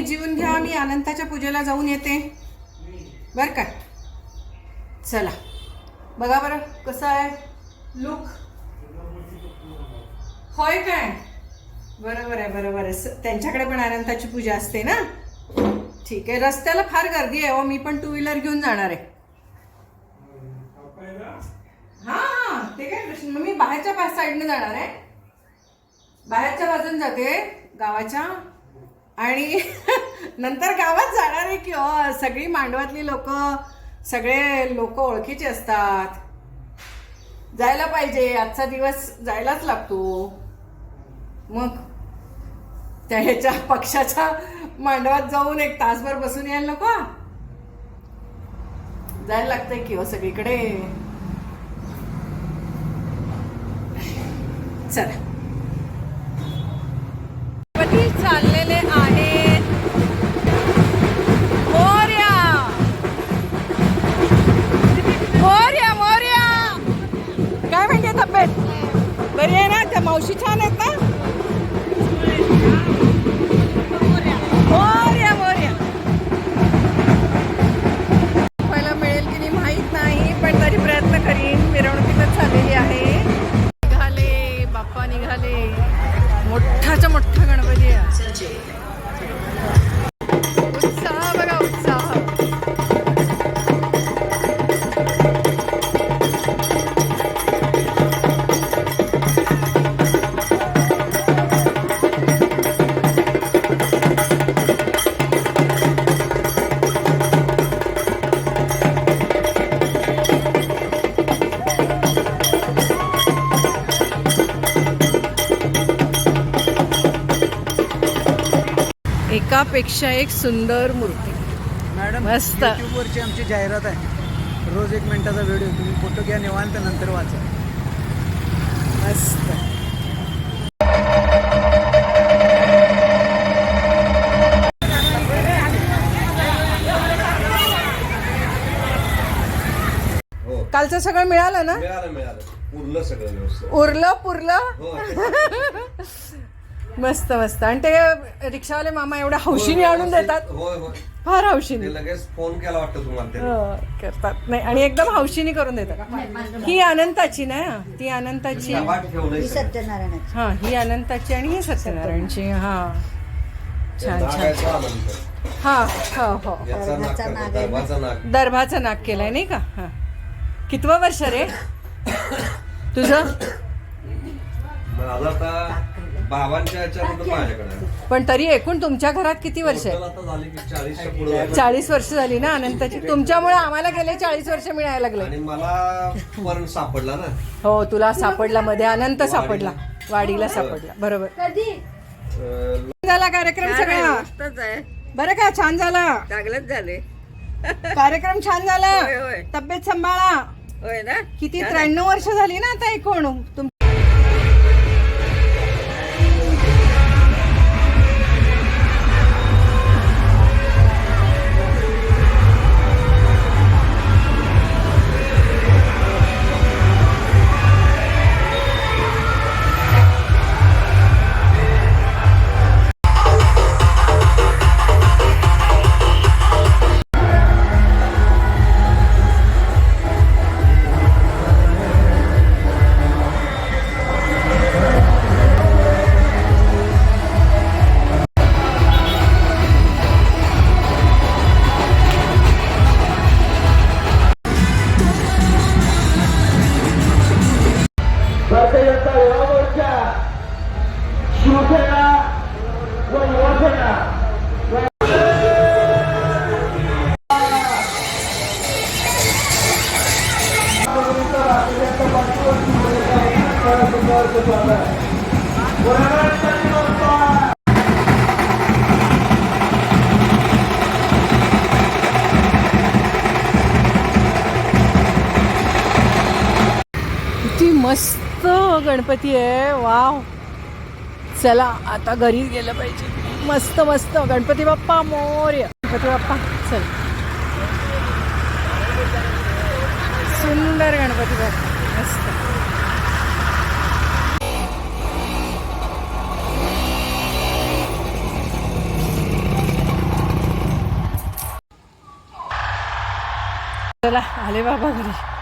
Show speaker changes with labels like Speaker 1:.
Speaker 1: तुम्ही जीवन घ्या मी अनंताच्या पूजेला जाऊन येते. बर का? चला. बघा बरं कसं आहे? लुक होय काय? बरोबर आहे बरोबर आहे. त्यांच्याकडे पण अनंताची पूजा असते ना? ठीक आहे रस्त्याला फार गर्दी आहे हो मी पण टू व्हीलर घेऊन जाणार आहे. हा ते काय प्रश्न? मी बाहेरच्या पाच साईडने जाणार आहे. बाहेरच्या बाजून जाते गावाच्या. आणि नंतर गावात जाणार आहे की हो सगळी मांडवातली लोक सगळे लोक ओळखीचे असतात. जायला पाहिजे आजचा दिवस जायलाच लागतो. मग त्या ह्याच्या पक्षाच्या मांडवात जाऊन एक तासभर बसून यायला नको? जायला लागतंय की हो सगळीकडे. चला. चाल बरी आहे ना त्या मावशी छान आहेत ना? मोर्या मोर्या पहिला मिळेल की नाही माहीत नाही पण तरी प्रयत्न करीन. मिरवणुकीतच झालेली आहे. निघाले बाप्पा निघाले. मोठाच्या मोठा गणपती आहे. एकापेक्षा एक सुंदर मूर्ती.
Speaker 2: मॅडम
Speaker 1: मस्त.
Speaker 2: वरची आमची जाहिरात आहे. रोज एक मिनिटाचा व्हिडिओ तुम्ही फोटो घ्या निवांत नंतर वाचा.
Speaker 1: मस्त. कालचं सगळं मिळालं ना?
Speaker 3: मिळालं मिळालं. पुरलं सगळं व्यवस्थित.
Speaker 1: उरलं पुरलं?
Speaker 3: हो
Speaker 1: मस्त मस्त. आणि ते रिक्षावाले मामा एवढ्या हौशीने आणून देतात.
Speaker 3: होय होय.
Speaker 1: फार
Speaker 3: ते
Speaker 1: हौशीने
Speaker 3: लगेच फोन केला वाटतं तुम्हाला त्यांनी.
Speaker 1: हो, करतात. नाही आणि एकदम हौशीने करून देतात. ही अनंताची ना ती अनंताची.
Speaker 3: ठेवलंय सगळं.
Speaker 4: सत्यनारायणाची.
Speaker 1: हा ही अनंताची आणि ही सत्यनारायणची. हा. छान छान.
Speaker 3: नागाचा आनंद.
Speaker 1: हा हो हो.
Speaker 3: याचा
Speaker 4: नाग आहे
Speaker 3: नाक.
Speaker 1: दर्भाचा नाक केलाय नाही का? हा. कितवं वर्ष रे? तुझं?
Speaker 3: माझं आता माझ्याकडे.
Speaker 1: पण तरी एकूण तुमच्या घरात किती वर्ष? आहे
Speaker 3: टोटल आता झाली की चाळीसच्या पुढे झाली.
Speaker 1: चाळीस वर्ष झाली ना अनंताची. तुमच्यामुळे आम्हाला गेले चाळीस वर्ष मिळायला लागले.
Speaker 3: आणि मला सापडला ना.
Speaker 1: हो तुला सापडला मध्ये अनंत सापडला. वाडीला. सापडला. बरोबर.
Speaker 3: अं,
Speaker 1: झाला कार्यक्रम सगळा?
Speaker 5: मस्तच आहे.
Speaker 1: बरं का? छान झाला.
Speaker 5: चांगलंच झाले
Speaker 1: कार्यक्रम छान झाला.
Speaker 5: होय, होय.
Speaker 1: तब्येत सांभाळा.
Speaker 5: होय ना?
Speaker 1: किती त्र्याण्णव वर्ष झाली ना आता एकूण. तुम
Speaker 6: भारतीय जनता युवा मोर्चा शिवसेना व युवासेना
Speaker 1: किती मस्त हो, गणपती आहे. वाव. चला आता घरी गेलं पाहिजे. मस्त मस्त. गणपती बाप्पा मोर्य. गणपती बाप्पा चल. सुंदर गणपती बाप्पा. मस्त. चला आले बाबा घरी.